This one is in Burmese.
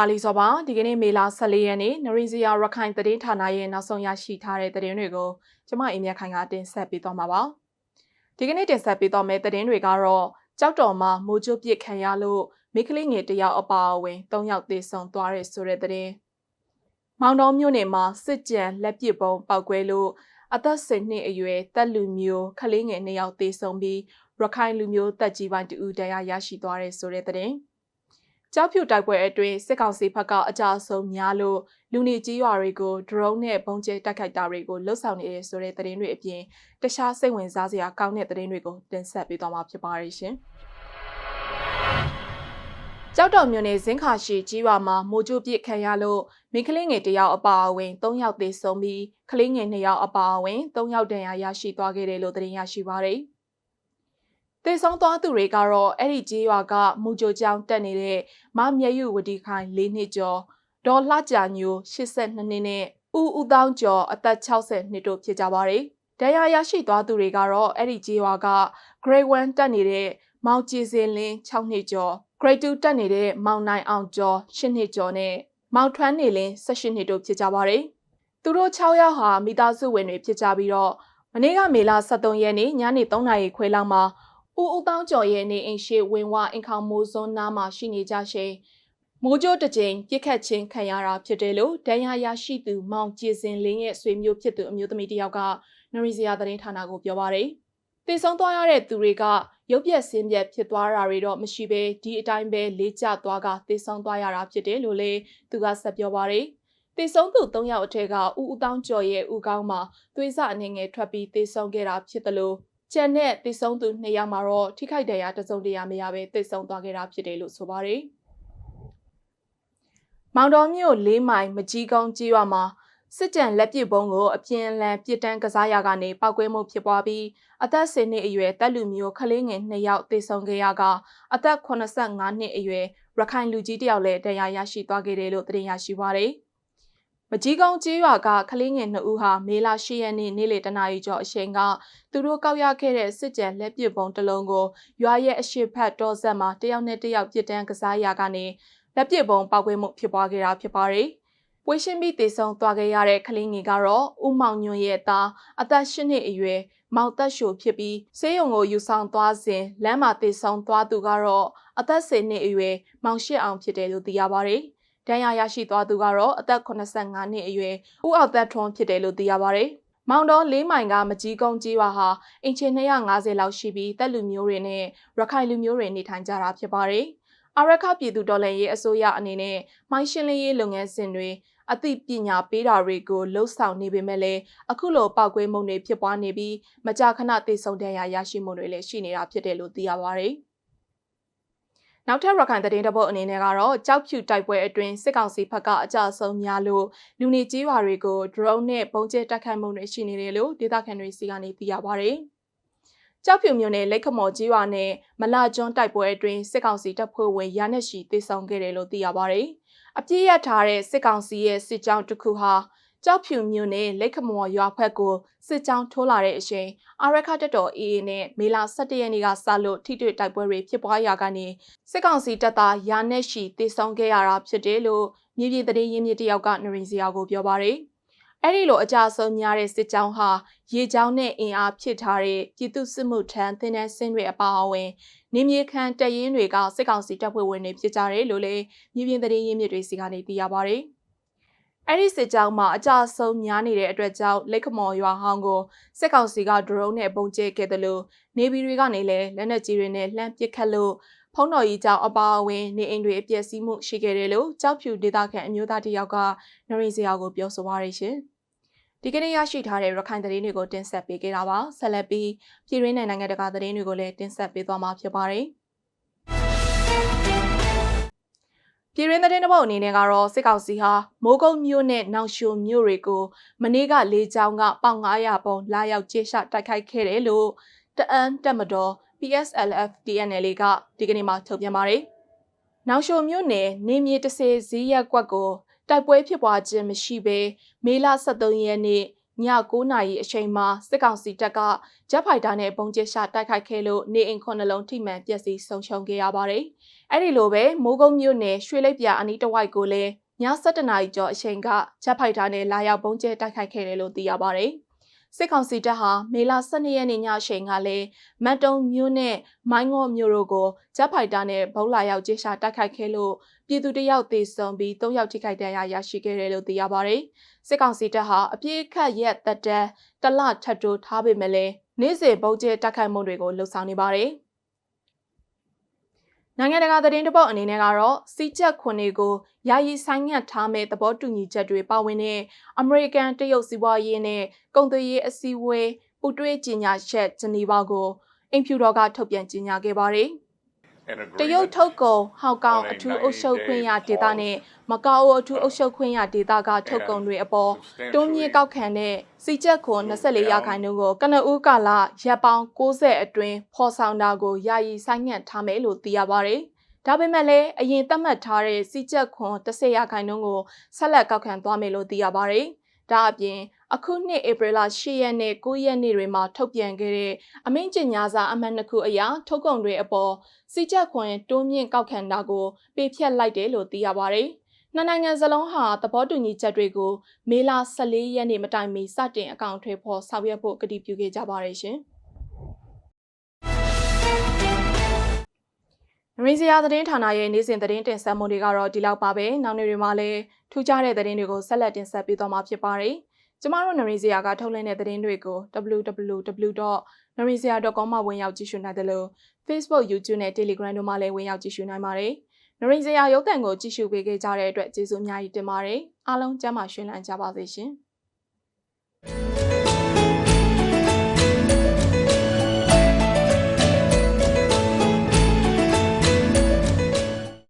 တာလီစောပါဒီကနေ့မေလ14ရက်နေ့နရင်းစရာရခိုင်သတင်းဌာနရဲ့နောက်ဆုံးရရှိထားတဲ့သတင်းတွေကိုကျမအိမ်မြခိုင်ကတင်ဆက်ပေးသွားမှာပါဒီကနေ့တင်ဆက်ပေးသွားမယ့်သတင်းတွေကတော့ကြောက်တော်မှာမိုးကြိုးပစ်ခံရလို့မိကလေးငယ်တယောက်အပါအဝင်၃ယောက်သေဆုံးသွားတဲ့ဆိုတဲ့သတင်းမောင်တော်မြို့နယ်မှာစစ်ကြံလက်ပစ်ပုံပောက်ကွဲလို့အသက်10နှစ်အရွယ်တက်လူမျိုးခလေးငယ်2ယောက်သေဆုံးပြီးရခိုင်လူမျိုးတက်ကြီးပိုင်းတူတရားရရှိသွားတဲ့ဆိုတဲ့သတင်း ကြောက်ဖြူတိုက်ပွဲအတွင်းစစ်ကောင်စီဘက်ကအကြအဆုံးများလို့လူနေကြီးရွာတွေကို drone နဲ့ပုံကျဲတိုက်ခိုက်တာတွေကိုလှုပ်ဆောင်နေတဲ့ဆိုတဲ့သတင်းတွေအပြင်တခြားစိတ်ဝင်စားစရာကောင်းတဲ့သတင်းတွေကိုတင်ဆက်ပေးသွားမှာဖြစ်ပါတယ်ရှင်။ကြောက်တော်မြို့နယ်ဇင်းခါရှိကြီးရွာမှာမိုးကြိုးပစ်ခံရလို့မိကလေးငယ်တယောက်အပါအဝင်၃ယောက်သေဆုံးပြီးကလေးငယ်၂ယောက်အပါအဝင်၃ယောက်ဒဏ်ရာရရှိသွားခဲ့တယ်လို့သတင်းရရှိပါရယ်။ သေဆုံးသွားသူတွေကတော့အဲ့ဒီကြေးရွာကမူကြိုကြောင်တက်နေတဲ့မမျက်ယူဝတီခိုင်၄နှစ်ကျော်ဒေါ်လှကြညို82နှစ်နဲ့ဦးဦးတောင်းကျော်အသက်60နှစ်တို့ဖြစ်ကြပါတယ်။တရားရရှိသွားသူတွေကတော့အဲ့ဒီကြေးရွာက Grade 1တက်နေတဲ့မောင်ကြည်စင်လင်း6နှစ်ကျော် Grade 2တက်နေတဲ့မောင်နိုင်အောင်ကျော်8နှစ်ကျော်နဲ့မောင်ထွန်းနေလင်း18နှစ်တို့ဖြစ်ကြပါတယ်။သူတို့6ယောက်ဟာမိသားစုဝင်တွေဖြစ်ကြပြီးတော့မနေ့ကမေလ23ရက်နေ့ညနေ3နာရီခွဲလောက်မှာ ဦးဦးတောင်းကျော်ရဲ့နေအိမ်ရှိဝင်ဝအင်ခေါမိုးစွန်းနားမှာရှိနေကြရှင်မိုးကြိုးတစ်ကြိမ်ပြစ်ခတ်ခြင်းခံရတာဖြစ်တယ်လို့ဒဏ်ရာရရှိသူမောင်ကြည်စင်လင်းရဲ့ဆွေမျိုးဖြစ်သူအမျိုးသမီးတစ်ယောက်ကနရီစရာသတင်းဌာနကိုပြောပါရယ်တည်ဆုံးသွားရတဲ့သူတွေကရုပ်ပြက်ဆင်းပြက်ဖြစ်သွားတာတွေတော့မရှိဘဲဒီအတိုင်းပဲလေးကျသွားကတည်ဆုံးသွားရတာဖြစ်တယ်လို့လည်းသူကဆက်ပြောပါရယ်တည်ဆုံးသူ၃ယောက်အထက်ကဦးဦးတောင်းကျော်ရဲ့ဦးကောင်းမှာသွေးစအနေငယ်ထွက်ပြီးတည်ဆုံးခဲ့တာဖြစ်တယ်လို့ ကျန်တဲ့တိဆုံးသူနှစ်ယောက်မှာတော့ထိခိုက်ဒဏ်ရာတစုံတရာမရဘဲတိဆုံးသွားခဲ့တာဖြစ်တယ်လို့ဆိုပါတယ်။မောင်တော်မြို့လေးမိုင်မကြီးကုန်းကြီးရွာမှာစစ်ကြံလက်ပစ်ပုံးကိုအပြင်းလန်ပြစ်တန်းကစားရာကနေပောက်ကွဲမှုဖြစ်ပွားပြီးအသက်10နှစ်အရွယ်တပ်လူမျိုးခလေးငယ်2ယောက်သေဆုံးခဲ့ရကအသက်85နှစ်အရွယ်ရခိုင်လူကြီးတယောက်လည်းတရားရရှိသွားခဲ့တယ်လို့သတင်းရရှိပါရယ်။ မကြီးကုန်းကျေးရွာကကလေးငယ်2ဦးဟာမေလ10ရက်နေ့နေ့လယ်တနာရီကျော်အချိန်ကသူတို့ကောက်ရခဲ့တဲ့စစ်ကြံလက်ပစ်ပုံတစ်လုံးကိုရွာရဲ့အရှိဖက်တော်ဆက်မှာတယောက်နဲ့တယောက်ပြစ်တန်းကစားရာကနေလက်ပစ်ပုံပောက်ကွဲမှုဖြစ်ပွားခဲ့တာဖြစ်ပါတယ်။ပွေရှင်းပြီးတည်ဆုံသွားခဲ့ရတဲ့ကလေးငယ်ကတော့ဦးမောင်ညွန့်ရဲ့သားအသက်၈နှစ်အရွယ်မောင်သက်ရှိုဖြစ်ပြီးဆေးရုံကိုယူဆောင်သွားစဉ်လမ်းမှာတည်ဆုံသွားသူကတော့အသက်10နှစ်အရွယ်မောင်ရှစ်အောင်ဖြစ်တယ်လို့သိရပါတယ်။ ဒဏ်ရာရရှိသွားသူကတော့အသက်85နှစ်အရွယ်ဦးအောင်သက်ထွန်းဖြစ်တယ်လို့သိရပါတယ်။မောင်တော်လေးမိုင်ကမကြီးကုန်းကြီးရွာဟာအင်ချင်250လောက်ရှိပြီးတပ်လူမျိုးတွေနဲ့ရခိုင်လူမျိုးတွေနေထိုင်ကြတာဖြစ်ပါတယ်။အာရခပြည်သူတော်လှန်ရေးအစိုးရအနေနဲ့မိုင်းရှင်းလင်းရေးလုပ်ငန်းစဉ်တွေအသိပညာပေးတာတွေကိုလှုပ်ဆောင်နေပေမဲ့လည်းအခုလိုပောက်ကွဲမှုတွေဖြစ်ပွားနေပြီးမကြာခဏသိဆုံးတဲ့ရရရှိမှုတွေလည်းရှိနေတာဖြစ်တယ်လို့သိရပါတယ်။ နောက်ထပ်ရခိုင်သတင်းတပုတ်အနေနဲ့ကတော့ကြောက်ဖြူတိုက်ပွဲအတွင်းစစ်ကောင်စီဘက်ကအကြဆုံးများလို့လူနေကြီးရွာတွေကို drone နဲ့ပုံကျဲတိုက်ခိုက်မှုတွေရှိနေတယ်လို့ဒေသခံတွေစီကနေသိရပါဗျ။ကြောက်ဖြူမြို့နယ်လက်ခမော်ကြီးရွာနဲ့မလာကျွန်းတိုက်ပွဲအတွင်းစစ်ကောင်စီတပ်ဖွဲ့ဝင်ရာနဲ့ရှိတေဆောင်ခဲ့တယ်လို့သိရပါဗျ။အပြည့်ရထားတဲ့စစ်ကောင်စီရဲ့စစ်ကြောင်းတစ်ခုဟာ ကြောက်ဖြူမြို့နယ်လက်ခမော်ရွာဖက်ကိုစစ်ကြောင်းထိုးလာတဲ့အချိန်အာရခတက်တော် AA နဲ့မေလ17ရက်နေ့ကစလို့ထိတွေ့တိုက်ပွဲတွေဖြစ်ပွားရာကနေစစ်ကောင်စီတပ်သားရာနဲ့ရှိတေဆောင်ခဲ့ရတာဖြစ်တယ်လို့မြေပြင်သတင်းရင်းမြစ်တယောက်ကနရင်စရာကိုပြောပါရယ်အဲ့ဒီလိုအကြဆုံးများတဲ့စစ်ကြောင်းဟာရေကြောင်းနဲ့အင်အားဖြစ်ထားတဲ့ပြည်သူစစ်မှုထမ်းသင်တန်းဆင်းတွေအပါအဝင်နေမြေခံတရင်တွေကစစ်ကောင်စီတပ်ဖွဲ့ဝင်တွေဖြစ်ကြတယ်လို့လည်းမြေပြင်သတင်းရင်းမြစ်တွေစီကနေသိရပါရယ်။ အဲ့ဒီစစ်ကြောင်းမှာအကြဆုံးများနေတဲ့အတွက်ကြောင့်လက်ခမော်ရွာဟောင်းကိုစစ်ကောင်စီကဒရုန်းနဲ့ပုံကျဲခဲ့တယ်လို့နေပြည်တွေကနေလည်းလက်နက်ကြီးတွေနဲ့လှမ်းပစ်ခတ်လို့ဖုံးတော်ကြီးကြောင့်အပါအဝင်နေအိမ်တွေအပျက်စီးမှုရှိခဲ့တယ်လို့ကြောက်ဖြူဒေသခံအမျိုးသားတယောက်ကနရိစရာကိုပြောဆိုပါရရှင်ဒီကနေ့ရရှိထားတဲ့ရခိုင်သတင်းတွေကိုတင်ဆက်ပေးခဲ့တာပါဆက်လက်ပြီးပြည်ရင်းနိုင်ငံတကာသတင်းတွေကိုလည်းတင်ဆက်ပေးသွားမှာဖြစ်ပါတယ် ပြည်ရင်းသတင်းတစ်ပုဒ်အနေနဲ့ကတော့စစ်ကောင်စီဟာမိုးကုတ်မြို့နဲ့နောင်ရှိုမြို့တွေကိုမနေ့ကလေကြောင်းကပေါင်900ပုံလာရောက်ကျေရှတိုက်ခိုက်ခဲ့တယ်လို့တအန်းတက်မတော် PSLF TNL ကဒီကနေ့မှထုတ်ပြန်ပါတယ်။နောင်ရှိုမြို့နယ်နေမြေတစေဈေးရက်ကွက်ကိုတိုက်ပွဲဖြစ်ပွားခြင်းမရှိဘဲမေလ23ရက်နေ့ 9နာရီအချိန်မှာစစ်ကောင်စီတပ်ကဂျက်ဖိုက်တာနဲ့ပုံကျရှာတိုက်ခိုက်ခဲ့လို့နေအိမ်ခုနှစ်လုံးထိမှန်ပျက်စီးဆုံးရှုံးခဲ့ရပါတယ်။အဲ့ဒီလိုပဲမိုးကုတ်မြို့နယ်ရွှေလိပ်ပြာအနီးတစ်ဝိုက်ကိုလည်းည7:00နာရီကျော်အချိန်ကဂျက်ဖိုက်တာနဲ့လာရောက်ပုံကျတိုက်ခိုက်ခဲ့တယ်လို့သိရပါတယ်။ စစ်ကောင်စီတပ်ဟာမေလ12ရက်နေ့ညအချိန်ကလည်းမတ်တုံမြို့နဲ့မိုင်းငေါ့မြို့တို့ကိုဂျက်ဖိုက်တာနဲ့ဗုံးလာရောက်ကြေရှာတိုက်ခိုက်ခဲ့လို့ပြည်သူတယောက်သေဆုံးပြီး၃ယောက်ထိခိုက်ဒဏ်ရာရရှိခဲ့တယ်လို့သိရပါတယ်။စစ်ကောင်စီတပ်ဟာအပြည့်အခတ်ရက်တက်တန်းတလထပ်တိုးထားပေမဲ့လည်းနေ့စဉ်ဗုံးကျဲတိုက်ခိုက်မှုတွေကိုလှုံ့ဆော်နေပါတယ်။ နိုင်ငံတကာသတင်းတပုတ်အနေနဲ့ကတော့စီချက်ခွန်တွေကိုယာယီဆိုင်ငံ့ထားမဲ့သဘောတူညီချက်တွေပါဝင်တဲ့အမေရိကန်တရုတ်စီးပွားရေးနဲ့ကုန်သွယ်ရေးအစည်းအဝေးပူးတွဲကြီးညာချက်ဂျနီဗာကိုအင်ဖြူတော်ကထုတ်ပြန်ကြီးညာခဲ့ပါတယ်။ တရုတ်ထုတ်ကုန်ဟောင်ကောင်အထူးအုပ်ချုပ်ခွင့်ရဒေသနဲ့မကာအိုအထူးအုပ်ချုပ်ခွင့်ရဒေသကထုတ်ကုန်တွေအပေါ်တွန်းမြင့်ကောက်ခံတဲ့စီချက်ခွန်24ရာခိုင်နှုန်းကိုကနဦးကာလရပ်ပေါင်း60အတွင်းဖော်ဆောင်တာကိုယာယီဆိုင်းငံ့ထားမယ်လို့သိရပါတယ်။ဒါပေမဲ့လည်းအရင်သတ်မှတ်ထားတဲ့စီချက်ခွန်30ရာခိုင်နှုန်းကိုဆက်လက်ကောက်ခံသွားမယ်လို့သိရပါတယ်။ဒါအပြင် အခုနှစ်ဧပြီလ10ရက်နေ့9ရက်နေ့တွေမှာထုတ်ပြန်ခဲ့တဲ့အမိန့်ကျညာစာအမှတ်နှစ်ခုအရထုတ်ကုန်တွေအပေါ်စီချက်ခွင်တိုးမြင့်ကောက်ခံတာကိုပေးဖြတ်လိုက်တယ်လို့သိရပါတယ်။နှစ်နိုင်ငံစလုံးဟာသဘောတူညီချက်တွေကိုမေလ14ရက်နေ့မတိုင်မီစတင်အကောင့်ထွေးဖို့ဆောင်ရွက်ဖို့ကတိပြုခဲ့ကြပါတယ်ရှင်။ရင်းစရာသတင်းဌာနရဲ့နေ့စဉ်သတင်းတင်ဆက်မှုတွေကတော့ဒီလောက်ပါပဲ။နောက်နေ့တွေမှာလည်းထူးခြားတဲ့သတင်းတွေကိုဆက်လက်တင်ဆက်ပေးသွားမှာဖြစ်ပါတယ်။ ကျမတို့နရီစရာကထုတ်လွှင့်တဲ့သတင်းတွေကို www.narizia.com မှာဝင်ရောက်ကြည့်ရှုနိုင်တယ်လို့ Facebook, YouTube နဲ့ Telegram တို့မှာလည်းဝင်ရောက်ကြည့်ရှုနိုင်ပါတယ်။နရီစရာရုပ်သံကိုကြည့်ရှုပေးခဲ့ကြတဲ့အတွက်ကျေးဇူးအများကြီးတင်ပါတယ်။အားလုံးကျမ်းမာရှင်လန်းကြပါစေရှင်။